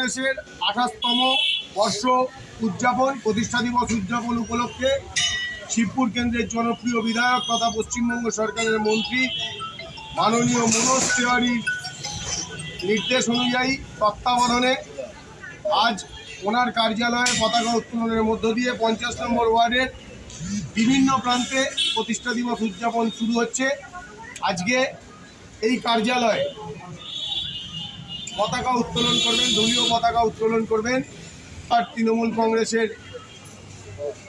কংগ্রেসের আঠাশতম বর্ষ উদযাপন, প্রতিষ্ঠা দিবস উদযাপন উপলক্ষে শিবপুর কেন্দ্রের জনপ্রিয় বিধায়ক তথা পশ্চিমবঙ্গ সরকারের মন্ত্রী মাননীয় মনোজ তিওয়ারির নির্দেশ অনুযায়ী তত্ত্বাবধানে আজ ওনার কার্যালয়ে পতাকা উত্তোলনের মধ্য দিয়ে পঞ্চাশ নম্বর ওয়ার্ডের বিভিন্ন প্রান্তে প্রতিষ্ঠা দিবস উদযাপন শুরু হচ্ছে। আজকে এই কার্যালয়ে পতাকা উত্তোলন করবেন দলীয় পতাকা উত্তোলন করবেন। আর তৃণমূল কংগ্রেসের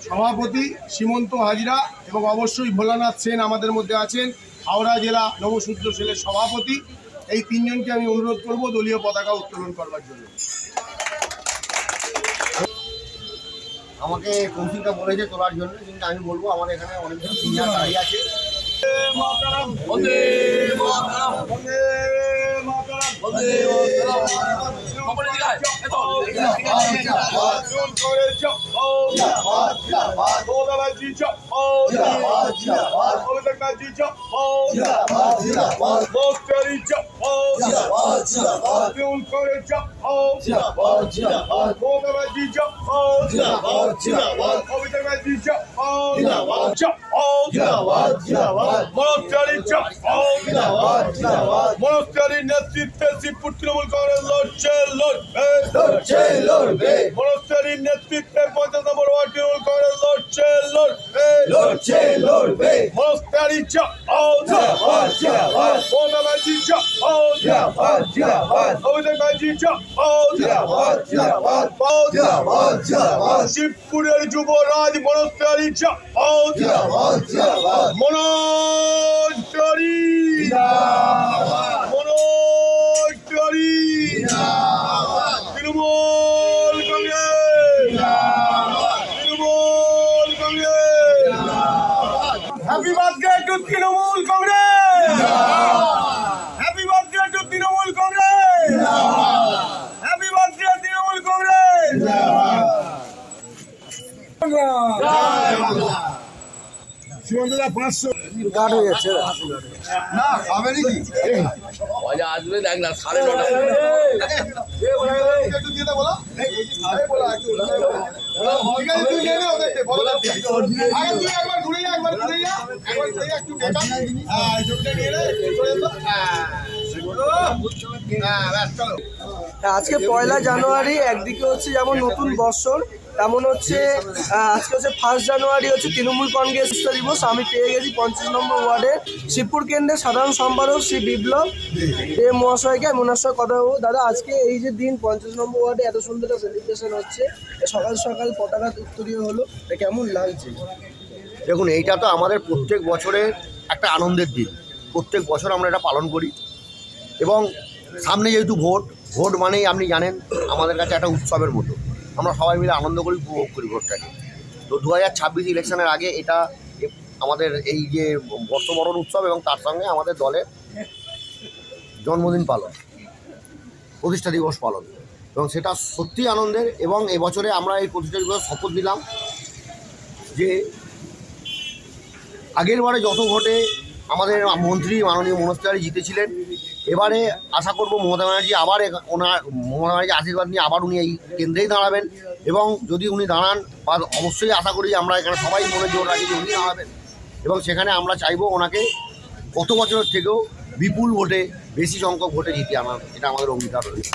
সভাপতি সীমন্ত হাজরা এবং অবশ্যই ভোলানাথ সেন আমাদের মধ্যে আছেন হাওড়া জেলা নবসূত্র সেলের সভাপতি। এই তিনজনকে আমি অনুরোধ করব দলীয় পতাকা উত্তোলন করবার জন্য। আমাকে কৌশিকটা বলেছে তোলার জন্য কিন্তু আমি বলব আমার এখানে অনেকজন সিনিয়র দাঁড়িয়ে আছে। Don't go to jump. বন্দে মাতরম বন্দে মাতরম বন্দে মনস্টারির নেতৃত্বে শিবপুর তৃণমূল কংগ্রেস লড়ছে লড়বে। মনস্টারির নেতৃত্বে পঞ্চাশ নম্বর ওয়ার্ড তৃণমূল কংগ্রেস লড়ছে লড়বে। মনস্টারি মমতা ব্যানার্জি অভিষেক ব্যানার্জি শিবপুরের যুবরাজ মনস্টারি Manoj Tiwari Manoj Tiwari Trinamool Congress. Trinamool Congress. Happy birthday to Trinamool Congress happy birthday to Trinamool Congress happy birthday Trinamool Congress সীমন্তদা পাঁচশো গার্ড হয়ে যাচ্ছে না হবে নাকি মজা আসবে দেখ না সাড়ে নটা একবার ঘুরে যা একবার ঘুরে যা একবার ঘুরে যা একটু হ্যাঁ ছবিটা নিয়ে হ্যাঁ আজকে পয়লা জানুয়ারি, একদিকে হচ্ছে যেমন নতুন বৎসর তেমন হচ্ছে আজকে হচ্ছে ফার্স্ট জানুয়ারি হচ্ছে তৃণমূল কংগ্রেস দিবস। আমি পেয়ে গেছি পঞ্চাশ নম্বর ওয়ার্ডে। শিবপুর কেন্দ্রের সাধারণ সম্পাদক শ্রী বিপ্লব এ মহাশয়কে। আমি ওনার সঙ্গে কথা বলব। দাদা, আজকে এই যে দিন পঞ্চাশ নম্বর ওয়ার্ডে এত সুন্দর একটা সেলিব্রেশন হচ্ছে সকাল সকাল পতাকা উত্তরীয় হলো কেমন লাগছে? দেখুন, এইটা তো আমাদের প্রত্যেক বছরের একটা আনন্দের দিন। প্রত্যেক বছর আমরা এটা পালন করি। এবং সামনে যেহেতু ভোট ভোট মানেই আপনি জানেন আমাদের কাছে একটা উৎসবের মতো। আমরা সবাই মিলে আনন্দ করি, উপভোগ করি ভোটটাকে। তো দু হাজার ছাব্বিশ ইলেকশনের আগে এটা আমাদের এই যে বর্ষবরণ উৎসব এবং তার সঙ্গে আমাদের দলের জন্মদিন পালন, প্রতিষ্ঠা দিবস পালন। এবং সেটা সত্যি আনন্দের এবং এবছরে আমরা এই প্রতিষ্ঠা দিবস শপথ নিলাম যে আগের বারে যত ভোটে আমাদের মন্ত্রী মাননীয় মনোজ তিওয়ারি জিতেছিলেন এবারে আশা করব মমতা ব্যানার্জি আবার ওনার মমতা ব্যানার্জি আশীর্বাদ নিয়ে আবার উনি এই কেন্দ্রেই দাঁড়াবেন এবং যদি উনি দাঁড়ান, বা অবশ্যই আশা করি আমরা এখানে সবাই মনে জোর রাখি যে উনি দাঁড়াবেন। এবং সেখানে আমরা চাইব ওনাকে গত বছরের থেকেও বিপুল ভোটে, বেশি সংখ্যক ভোটে জিতে আমার এটা আমাদের অঙ্গীকার রয়েছে।